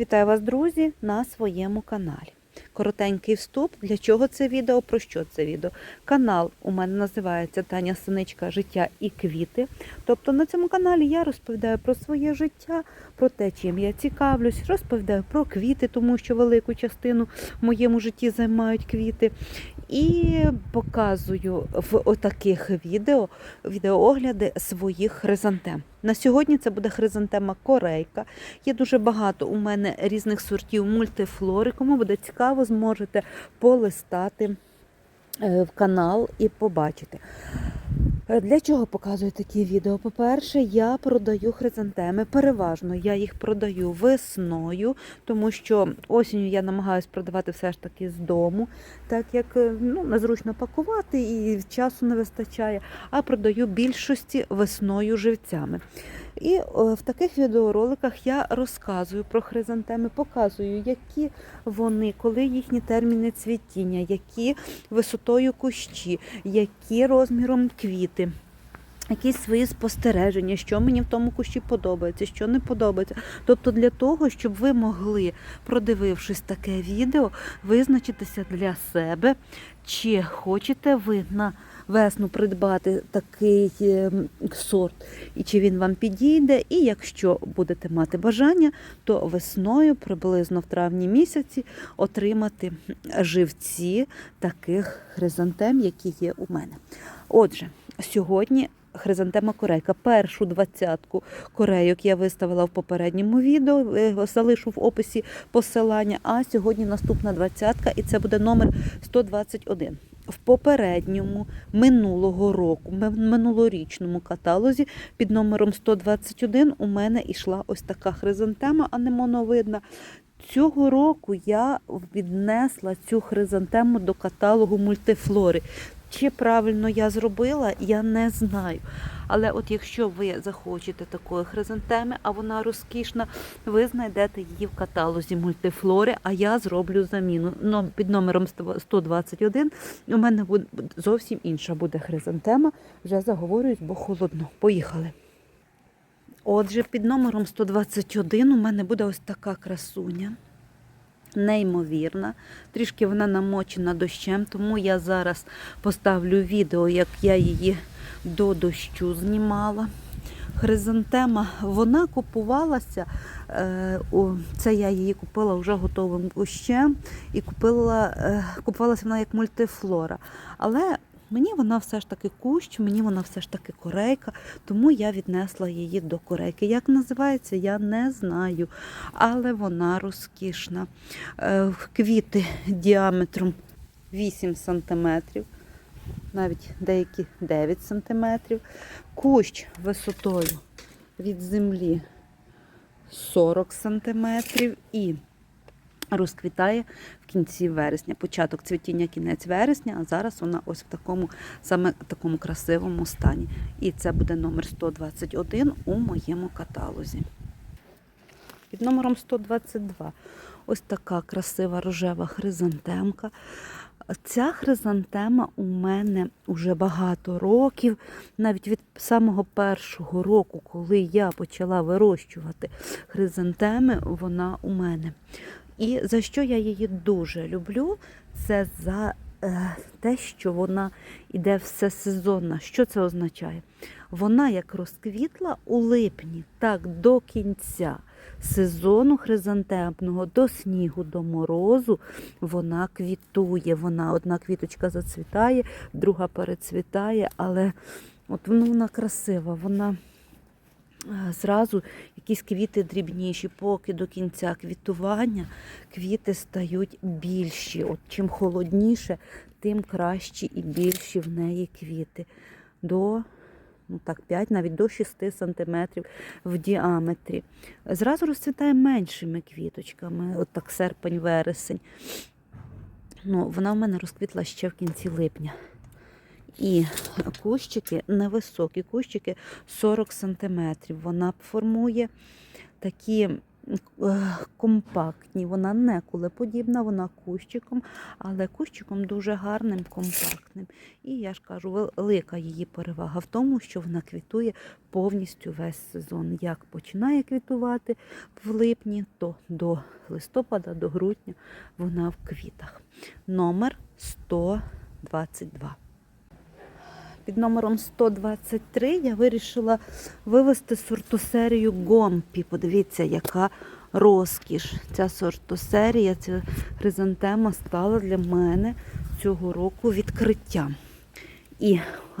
Вітаю вас, друзі, на своєму каналі. Коротенький вступ. Для чого це відео? Про що це відео? Канал у мене називається Таня Синичка Життя і квіти. Тобто на цьому каналі я розповідаю про своє життя, про те, чим я цікавлюсь, розповідаю про квіти, тому що велику частину в моєму житті займають квіти. І показую в отаких відео відеоогляди своїх хризантем. На сьогодні це буде хризантема корейка. Є дуже багато у мене різних сортів мультифлори. Кому буде цікаво, зможете полистати е, в канал і побачити. Е, Для чого показую такі відео? По-перше, я продаю хризантеми. Переважно я їх продаю весною, тому що осінню я намагаюся продавати все ж таки з дому, так як е, ну, незручно пакувати і часу не вистачає, а продаю більшості весною живцями. І е, в таких відеороликах я розказую про хризантеми, показую, які вони, коли їхні терміни цвітіння, які висотою кущі, які розміром квіти. Якісь свої спостереження, що мені в тому кущі подобається, що не подобається. Тобто для того, щоб ви могли, продивившись таке відео, визначитися для себе, чи хочете ви на весну придбати такий е, сорт, і чи він вам підійде. І якщо будете мати бажання, то весною, приблизно в травні місяці, отримати живці таких хризантем, які є у мене. Отже, сьогодні. Хризантема корейка. Першу двадцятку корейок я виставила в попередньому відео, е, залишу в описі посилання. А сьогодні наступна двадцятка, і це буде номер 121. В попередньому минулого року, минулорічному каталозі під номером 121 у мене йшла ось така хризантема, анемоновидна. Цього року я віднесла цю хризантему до каталогу мультифлори. Чи правильно я зробила, я не знаю. Але от якщо ви захочете такої хризантеми, а вона розкішна, ви знайдете її в каталозі мультифлори, а я зроблю заміну. Но під номером 121 у мене зовсім інша буде хризантема. Вже заговорююсь, бо холодно. Поїхали. Отже, під номером 121 у мене буде ось така красуня. Неймовірна, трішки вона намочена дощем, тому я зараз поставлю відео, як я її до дощу знімала. Хризантема, вона купувалася, е, це я її купила вже готовим кущем і купила, е, купувалася вона як мультифлора. Але мені вона все ж таки кущ, мені вона все ж таки корейка, тому я віднесла її до корейки. Як називається, я не знаю, але вона розкішна. Е, Квіти діаметром 8 сантиметрів, навіть деякі 9 сантиметрів. Кущ висотою від землі 40 сантиметрів і розквітає в кінці вересня. Початок цвітіння, кінець вересня, а зараз вона ось в такому саме такому красивому стані. І це буде номер 121 у моєму каталозі. Під номером 122 ось така красива рожева хризантемка. Ця хризантема у мене вже багато років, навіть від самого першого року, коли я почала вирощувати хризантеми, вона у мене. І за що я її дуже люблю, це за е, те, що вона іде всесезонна. Що це означає? Вона як розквітла у липні, так до кінця сезону хризантемного, до снігу, до морозу, вона квітує. Вона одна квіточка зацвітає, друга перецвітає, але от вона красива, вона е, зразу якісь квіти дрібніші, поки до кінця квітування квіти стають більші. От чим холодніше, тим кращі і більші в неї квіти. До ну так, 5, навіть до 6 сантиметрів в діаметрі. Зразу розцвітає меншими квіточками, от так серпень-вересень. Ну, вона в мене розквітла ще в кінці липня. І кущики невисокі, кущики 40 сантиметрів. Вона формує такі е, компактні. Вона не кулеподібна, вона кущиком, але кущиком дуже гарним, компактним. І я ж кажу, велика її перевага в тому, що вона квітує повністю весь сезон. Як починає квітувати в липні, то до листопада, до грудня вона в квітах. Номер 122. Під номером 123 я вирішила вивести сортосерію Гомпі. Подивіться, яка розкіш. Ця сортосерія, ця хризантема стала для мене цього року відкриттям. І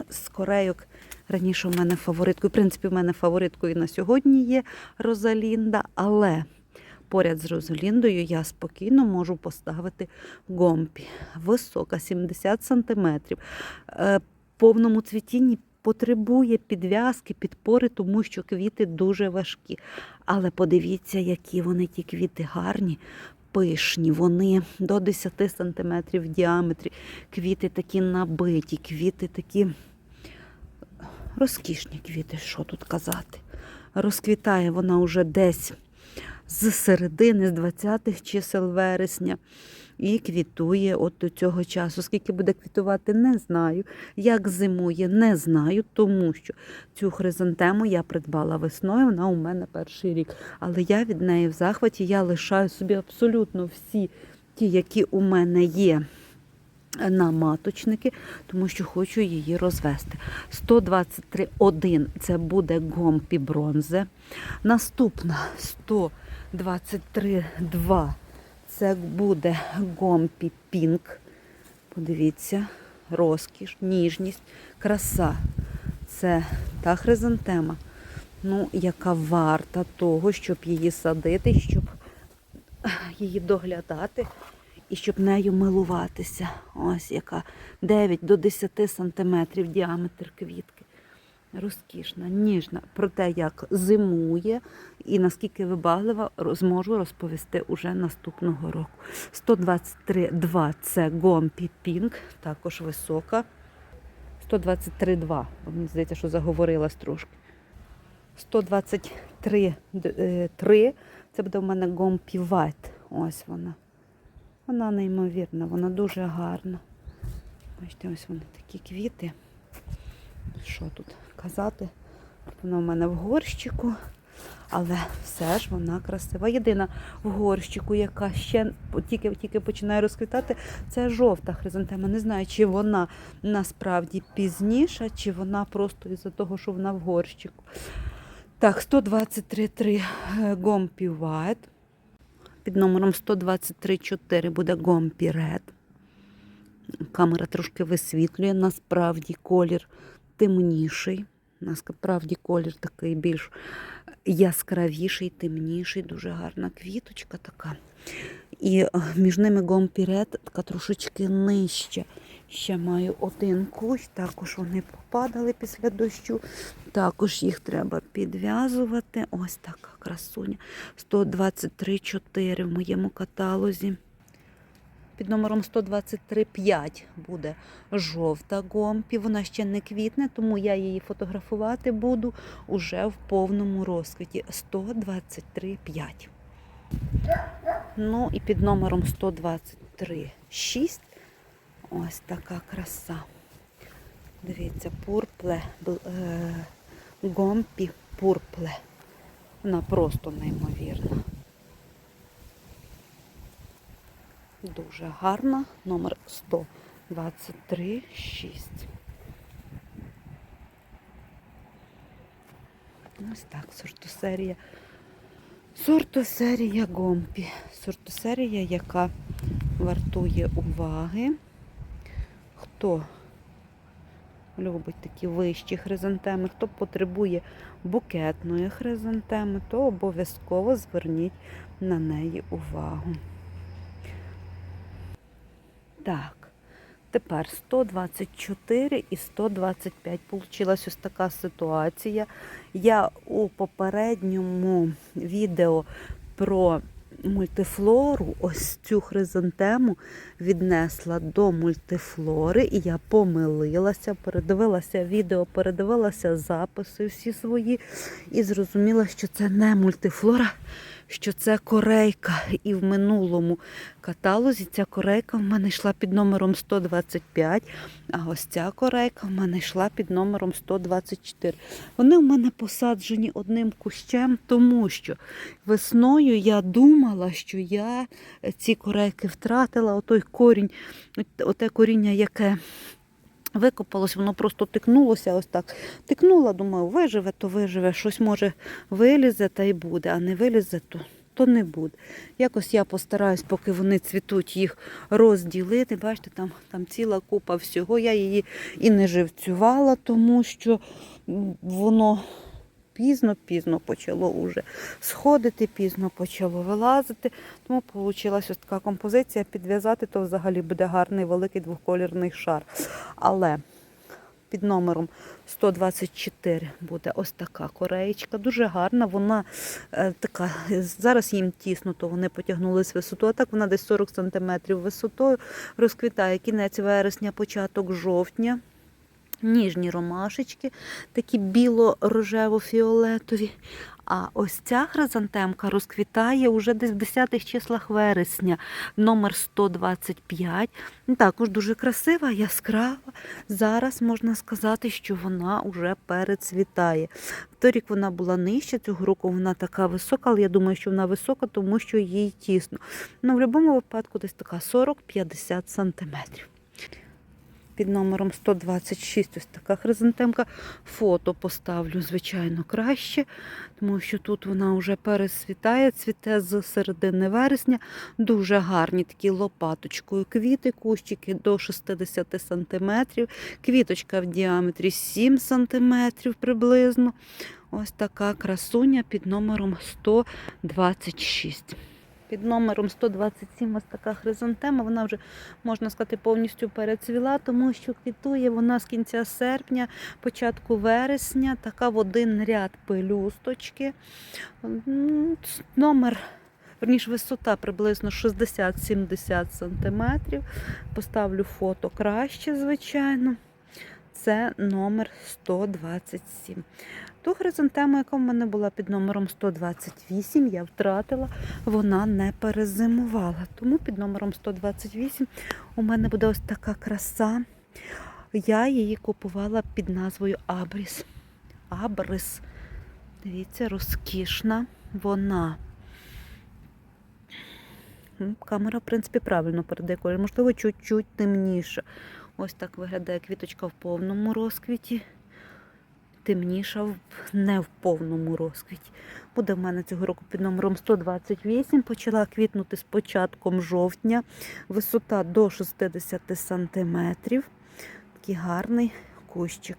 з корейок раніше у мене фавориткою, в принципі, в мене фавориткою на сьогодні є Розалінда, але поряд з Розаліндою я спокійно можу поставити гомпі. Висока, 70 сантиметрів. Повному цвітінні потребує підв'язки, підпори, тому що квіти дуже важкі. Але подивіться, які вони ті квіти гарні. Пишні, вони до 10 сантиметрів в діаметрі. Квіти такі набиті, квіти такі розкішні квіти, що тут казати. Розквітає вона вже десь з середини, з 20-х чисел вересня. І квітує от до цього часу. Скільки буде квітувати, не знаю. Як зимує, не знаю, тому що цю хризантему я придбала весною, вона у мене перший рік. Але я від неї в захваті, я лишаю собі абсолютно всі ті, які у мене є на маточники, тому що хочу її розвести. 123,1 це буде гомпі бронзе. Наступна 123,2 це буде гомпі пінк. Подивіться, розкіш, ніжність, краса. Це та хризантема, ну, яка варта того, щоб її садити, щоб її доглядати і щоб нею милуватися. Ось яка 9 до 10 сантиметрів діаметр квітки. Розкішна, ніжна. Про те, як зимує і наскільки вибаглива, зможу розповісти уже наступного року. 123,2 це Гомпі Пінк, також висока. 123,2. Мені здається, що заговорилась трошки. 123,3 це буде в мене Гомпі Вайт. Ось вона. Вона неймовірна, вона дуже гарна. Бачите, ось вони такі квіти. Що тут казати? Вона в мене в горщику, але все ж вона красива. Єдина в горщику, яка ще тільки тільки починає розквітати, це жовта хризантема. Не знаю, чи вона насправді пізніша, чи вона просто із-за того, що вона в горщику. Так, 123,3 Гомпі White. Під номером 123,4 буде Гомпі Ред. Камера трошки висвітлює, насправді колір темніший. Насправді колір такий більш яскравіший, темніший, дуже гарна квіточка така. І е, між ними гомпірет така трошечки нижче. Ще маю один кущ, також вони попадали після дощу. Також їх треба підв'язувати. Ось така красуня. 123,4 в моєму каталозі. Під номером 123,5 буде жовта гомпі. Вона ще не квітне, тому я її фотографувати буду уже в повному розквіті. 123,5. Ну і під номером 123,6 ось така краса. Дивіться, пурпле, е, гомпі пурпле. Вона просто неймовірна. Дуже гарна, номер 123,6. Ось так, сортосерія. Сортосерія Гомпі. Сортосерія, яка вартує уваги. Хто любить такі вищі хризантеми, хто потребує букетної хризантеми, то обов'язково зверніть на неї увагу. Так, тепер 124 і 125. Получилась ось така ситуація. Я у попередньому відео про мультифлору, ось цю хризантему віднесла до мультифлори, і я помилилася, передивилася відео, передивилася записи всі свої і зрозуміла, що це не мультифлора, що це корейка. І в минулому каталозі ця корейка в мене йшла під номером 125, а ось ця корейка в мене йшла під номером 124. Вони в мене посаджені одним кущем, тому що весною я думала, що я ці корейки втратила, отой корінь, оте коріння, яке викопалось, воно просто тикнулося ось так. Тикнула, думаю, виживе, то виживе, щось може вилізе та й буде, а не вилізе, то, то не буде. Якось я постараюсь, поки вони цвітуть, їх розділити. Бачите, там, там ціла купа всього. Я її і не живцювала, тому що м, воно пізно-пізно почало уже сходити, пізно почало вилазити. Тому вийшла ось така композиція. Підв'язати, то взагалі буде гарний великий двоколірний шар. Але під номером 124 буде ось така кореєчка, дуже гарна. Вона е, така, зараз їм тісно, то вони потягнулись висоту, а так вона десь 40 см висотою розквітає кінець вересня, початок жовтня. Ніжні ромашечки, такі біло-рожево-фіолетові. А ось ця хризантемка розквітає уже десь в 10-х числах вересня, номер 125. Ну, Також дуже красива, яскрава. Зараз можна сказати, що вона вже перецвітає. Торік вона була нижча, цього року вона така висока, але я думаю, що вона висока, тому що їй тісно. Ну, в будь-якому випадку десь така 40-50 сантиметрів під номером 126. Ось така хризантемка. Фото поставлю, звичайно, краще, тому що тут вона вже пересвітає, цвіте з середини вересня. Дуже гарні такі лопаточкою квіти, кущики до 60 см. Квіточка в діаметрі 7 см приблизно. Ось така красуня під номером 126. Під номером 127 ось така хризантема. Вона вже, можна сказати, повністю перецвіла, тому що квітує вона з кінця серпня, початку вересня, така в один ряд пелюсточки. Номер, верніше, висота приблизно 60-70 см. Поставлю фото краще, звичайно. Це номер 127. Ту хризантему, яка в мене була під номером 128, я втратила, вона не перезимувала. Тому під номером 128 у мене буде ось така краса. Я її купувала під назвою Абріс. Абрис. Дивіться, розкішна вона. Камера, в принципі, правильно передає колір. Можливо, чуть-чуть темніше. Ось так виглядає квіточка в повному розквіті темніша не в повному розквіті. Буде в мене цього року під номером 128. Почала квітнути з початком жовтня. Висота до 60 сантиметрів. Такий гарний кущик.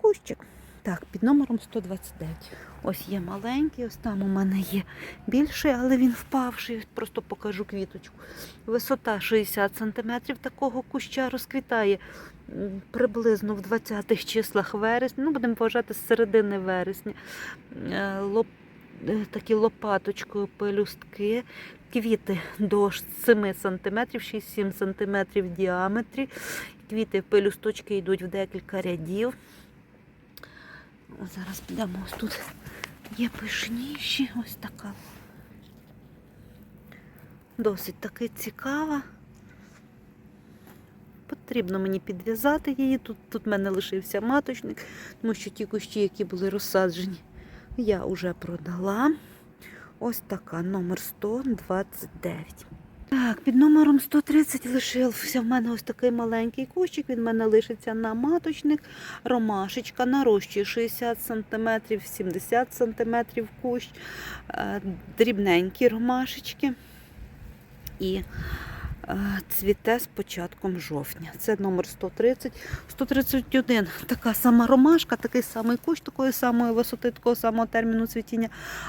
Кущик. Так, під номером 129. Ось є маленький, ось там у мене є більший, але він впавший. Просто покажу квіточку. Висота 60 сантиметрів такого куща розквітає приблизно в 20-х числах вересня, ну будемо вважати з середини вересня. Е, Лоп, е, такі лопаточкою пелюстки, квіти до 7 см, 6-7 см в діаметрі. Квіти пелюсточки йдуть в декілька рядів. Зараз підемо ось тут. Є пишніші, ось така. Досить таки цікава. Потрібно мені підв'язати її. Тут, тут в мене лишився маточник, тому що ті кущі, які були розсаджені, я вже продала. Ось така, номер 129. Так, під номером 130 лишився в мене ось такий маленький кущик. Він в мене лишиться на маточник. Ромашечка нарощує 60 см, 70 см кущ. Е, Дрібненькі ромашечки. І цвіте з початком жовтня. Це номер 130. 131 така сама ромашка, такий самий кущ, такої самої висоти, такого самого терміну цвітіння,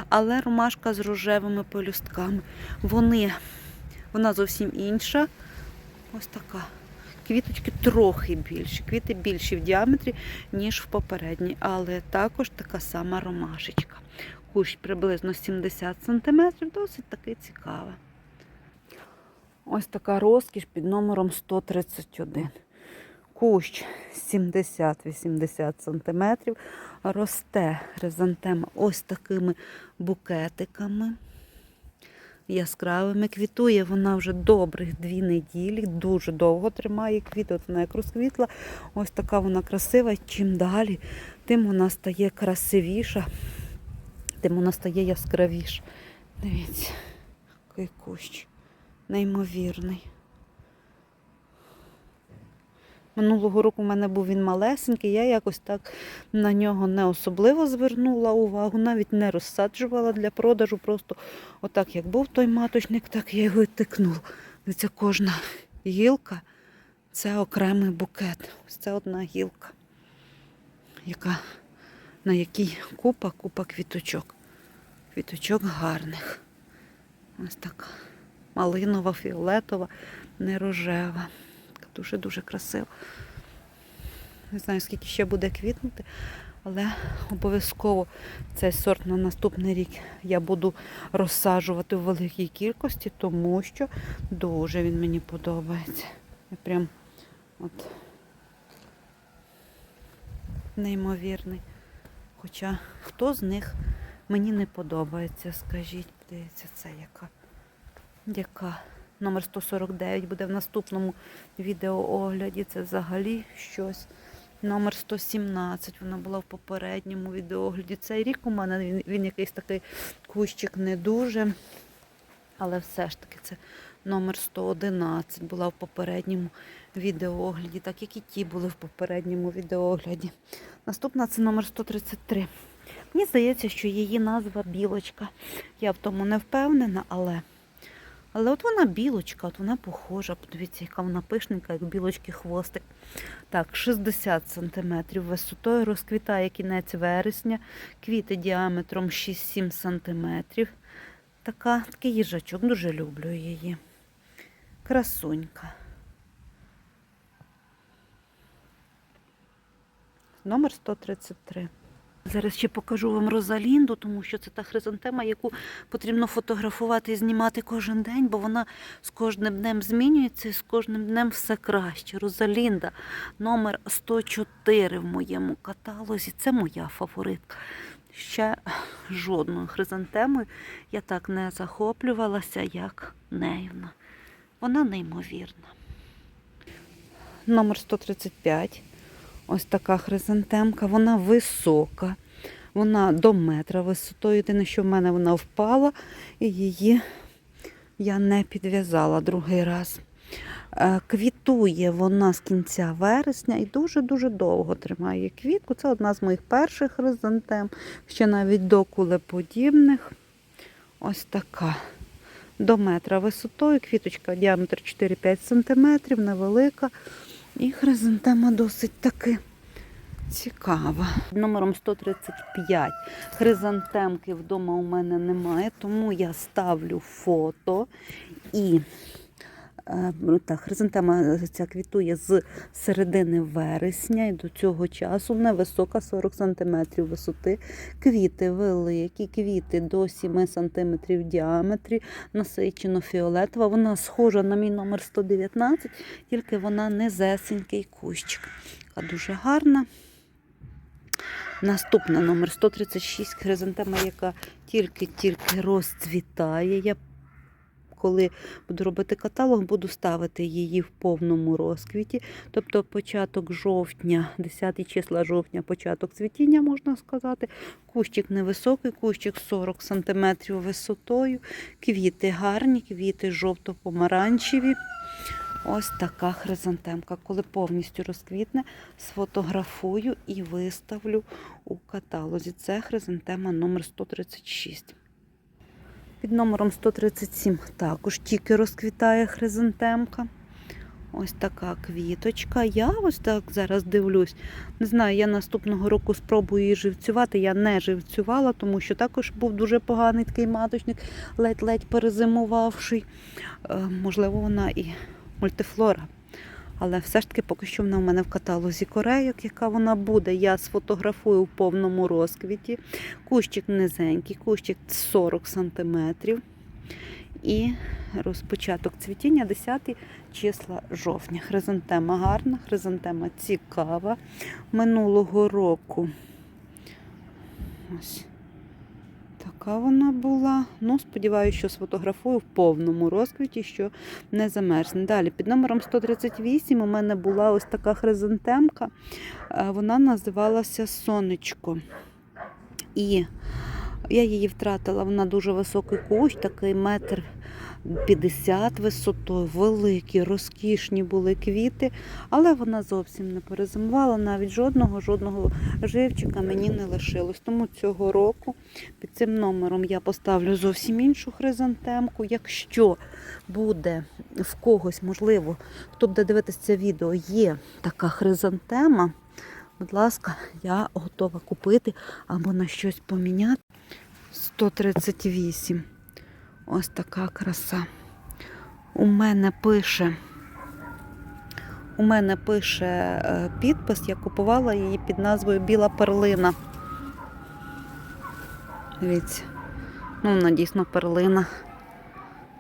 але ромашка з рожевими пелюстками. Вони, вона зовсім інша. Ось така. Квіточки трохи більші, квіти більші в діаметрі, ніж в попередній, але також така сама ромашечка. Кущ приблизно 70 см, досить таки цікава. Ось така розкіш під номером 131. Кущ 70-80 см. Росте хризантема ось такими букетиками. яскравими. Квітує вона вже добрих дві неділі, дуже довго тримає квіти. От вона як розквітла. Ось така вона красива. Чим далі, тим вона стає красивіша, тим вона стає яскравіша. Дивіться, який кущ. Неймовірний. Минулого року в мене був він малесенький, я якось так на нього не особливо звернула увагу, навіть не розсаджувала для продажу. Просто отак, як був той маточник, так я його і тикнула. Це кожна гілка це окремий букет. Ось це одна гілка, яка, на якій купа, купа квіточок. Квіточок гарних. Ось така малинова, фіолетова, не рожева. Дуже-дуже красиво. Не знаю, скільки ще буде квітнути, але обов'язково цей сорт на наступний рік я буду розсаджувати в великій кількості, тому що дуже він мені подобається. Я прям от неймовірний. Хоча хто з них мені не подобається, скажіть, дивіться, це яка. Яка? Номер 149 буде в наступному відеоогляді. Це взагалі щось. Номер 117, вона була в попередньому відеоогляді. Цей рік у мене він, він якийсь такий кущик не дуже. Але все ж таки це номер 111 була в попередньому відеоогляді, так як і ті були в попередньому відеоогляді. Наступна це номер 133. Мені здається, що її назва білочка. Я в тому не впевнена, але. Але от вона білочка, от вона похожа. Подивіться, яка вона пишненька, як білочки хвостик. Так, 60 см висотою розквітає кінець вересня, квіти діаметром 6-7 см. Така, такий їжачок, дуже люблю її. Красунька. Номер 133. Зараз ще покажу вам Розалінду, тому що це та хризантема, яку потрібно фотографувати і знімати кожен день, бо вона з кожним днем змінюється і з кожним днем все краще. Розалінда номер 104 в моєму каталозі. Це моя фаворитка. Ще жодною хризантемою я так не захоплювалася, як нею. Вона неймовірна. Номер 135. Ось така хризантемка, вона висока, вона до метра висотою. Єдине, що в мене вона впала, і її я не підв'язала другий раз. Е, Квітує вона з кінця вересня і дуже-дуже довго тримає квітку. Це одна з моїх перших хризантем, ще навіть до кулеподібних. Ось така. До метра висотою, квіточка діаметр 4-5 см, невелика. І хризантема досить таки цікава. Номером 135 хризантемки вдома у мене немає, тому я ставлю фото і так, хризантема ця квітує з середини вересня і до цього часу невисока 40 см висоти. Квіти великі, квіти до 7 см в діаметрі, насичено фіолетова. Вона схожа на мій номер 119, тільки вона низесенький кущик. Така дуже гарна. Наступна номер 136 хризантема, яка тільки-тільки розцвітає. Я коли буду робити каталог, буду ставити її в повному розквіті. Тобто початок жовтня, 10 числа жовтня, початок цвітіння, можна сказати. Кущик невисокий, кущик 40 см висотою. Квіти гарні, квіти жовто-помаранчеві. Ось така хризантемка. Коли повністю розквітне, сфотографую і виставлю у каталозі. Це хризантема номер 136. Під номером 137 також тільки розквітає хризантемка. Ось така квіточка. Я ось так зараз дивлюсь. Не знаю, я наступного року спробую її живцювати. Я не живцювала, тому що також був дуже поганий такий маточник, ледь-ледь перезимувавший. Е, Можливо, вона і мультифлора. Але все ж таки поки що вона в мене в каталозі корейок, яка вона буде. Я сфотографую в повному розквіті. Кущик низенький, кущик 40 см. І розпочаток цвітіння 10 числа жовтня. Хризантема гарна, хризантема цікава. Минулого року ось така вона була. Ну, сподіваюся, що сфотографую в повному розквіті, що не замерзне. Далі, під номером 138 у мене була ось така хризантемка. Е, Вона називалася Сонечко. І я її втратила, вона дуже високий кущ, такий метр 50 висотою, великі, розкішні були квіти, але вона зовсім не перезимувала, навіть жодного, жодного живчика мені не лишилось. Тому цього року під цим номером я поставлю зовсім іншу хризантемку. Якщо буде в когось, можливо, хто буде дивитися це відео, є така хризантема, будь ласка, я готова купити або на щось поміняти. 138. Ось така краса. У мене пише. У мене пише е, підпис, я купувала її під назвою Біла перлина. Дивіться. Ну, вона дійсно перлина.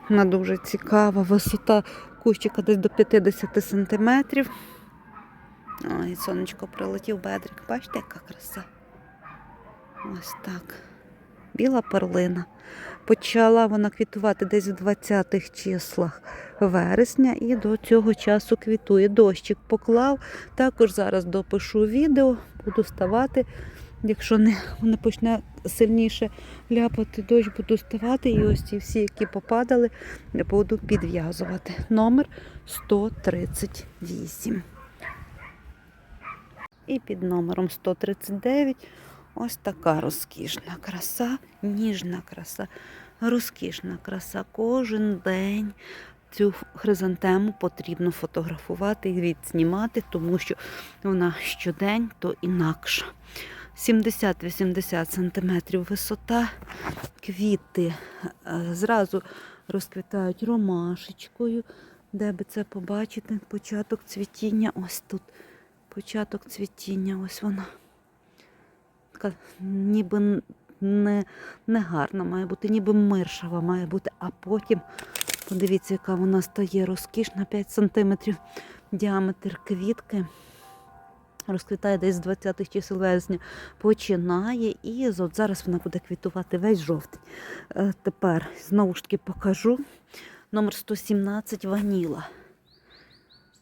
Вона дуже цікава. Висота кущика десь до 50 сантиметрів. Ой, сонечко прилетів бедрик. Бачите, яка краса? Ось так. Біла перлина. Почала вона квітувати десь в 20-х числах вересня і до цього часу квітує. Дощик поклав. Також зараз допишу відео, буду ставати. Якщо не, не почне сильніше ляпати дощ, буду ставати. І ось ці всі, які попадали, буду підв'язувати. Номер 138. І під номером 139 ось така розкішна краса, ніжна краса, розкішна краса. Кожен день цю хризантему потрібно фотографувати і відснімати, тому що вона щодень то інакша. 70-80 см висота, квіти е, зразу розквітають ромашечкою. Де би це побачити? Початок цвітіння ось тут. Початок цвітіння, ось вона. Така ніби не, не гарна має бути, ніби миршава має бути, а потім, подивіться, яка вона стає розкішна, 5 см діаметр квітки. Розквітає десь з 20-х чисел вересня, починає, і от зараз вона буде квітувати весь жовтень. Е, Тепер знову ж таки покажу. Номер 117 ваніла.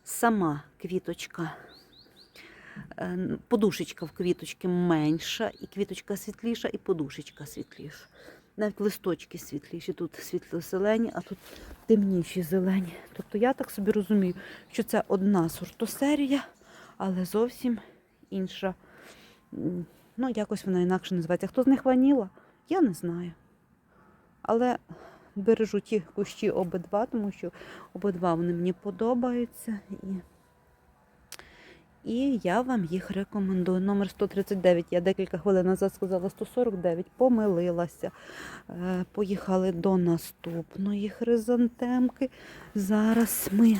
Сама квіточка подушечка в квіточки менша, і квіточка світліша, і подушечка світліша. Навіть листочки світліші, тут світло-зелені, а тут темніші зелені. Тобто я так собі розумію, що це одна сортосерія, але зовсім інша. Ну, якось вона інакше називається. Хто з них ваніла? Я не знаю. Але бережу ті кущі обидва, тому що обидва вони мені подобаються. І я вам їх рекомендую. Номер 139. Я декілька хвилин назад сказала 149, помилилася. Е, Поїхали до наступної хризантемки. Зараз ми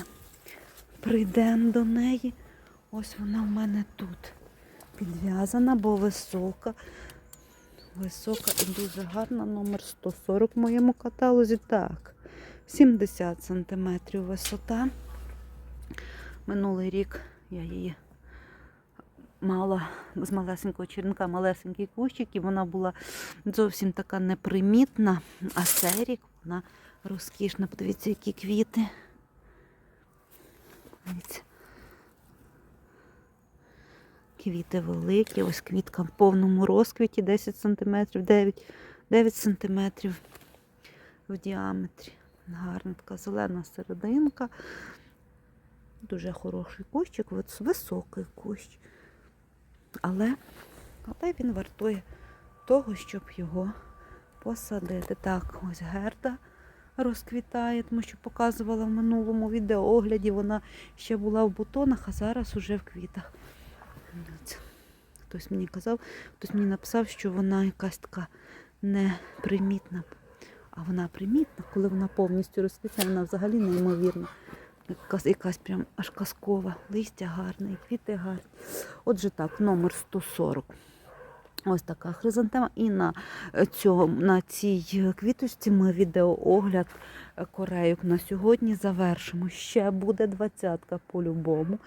прийдемо до неї. Ось вона в мене тут підв'язана, бо висока. Висока і дуже гарна. Номер 140 в моєму каталозі. Так, 70 сантиметрів висота. Минулий рік я її мала з малесенького черенка малесенький кущик, і вона була зовсім така непримітна, а цей рік вона розкішна. Подивіться, які квіти. Подивіться. Квіти великі, ось квітка в повному розквіті 10 см, 9, 9 см в діаметрі. Гарна така зелена серединка. Дуже хороший кущик, високий кущ. Але, але він вартує того, щоб його посадити. Так, ось герда розквітає, тому що показувала в минулому відеоогляді, вона ще була в бутонах, а зараз уже в квітах. Хтось мені казав, хтось мені написав, що вона якась така непримітна. А вона примітна, коли вона повністю розквітає, вона взагалі неймовірна. Якась, прям аж казкова. Листя гарне, квіти гарні. Отже так, номер 140. Ось така хризантема. І на, цьому, на цій квіточці ми відеоогляд корейок на сьогодні завершимо. Ще буде двадцятка по-любому.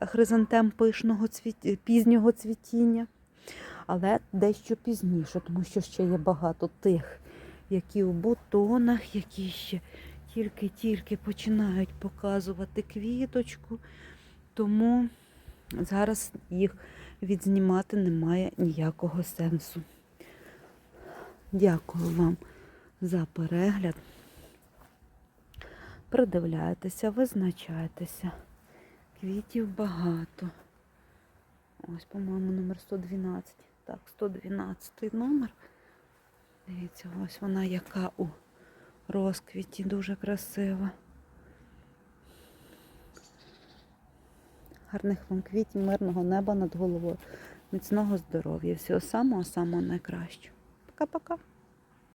Хризантем пишного цвіт... пізнього цвітіння. Але дещо пізніше, тому що ще є багато тих, які у бутонах, які ще тільки-тільки починають показувати квіточку. Тому зараз їх відзнімати немає ніякого сенсу. Дякую вам за перегляд. Придивляйтеся, визначайтеся. Квітів багато. Ось, по-моєму, номер 112. Так, 112 номер. Дивіться, ось вона яка у розквіті, дуже красива. Гарних вам квітів, мирного неба над головою, міцного здоров'я, всього самого-самого найкращого. Пока-пока.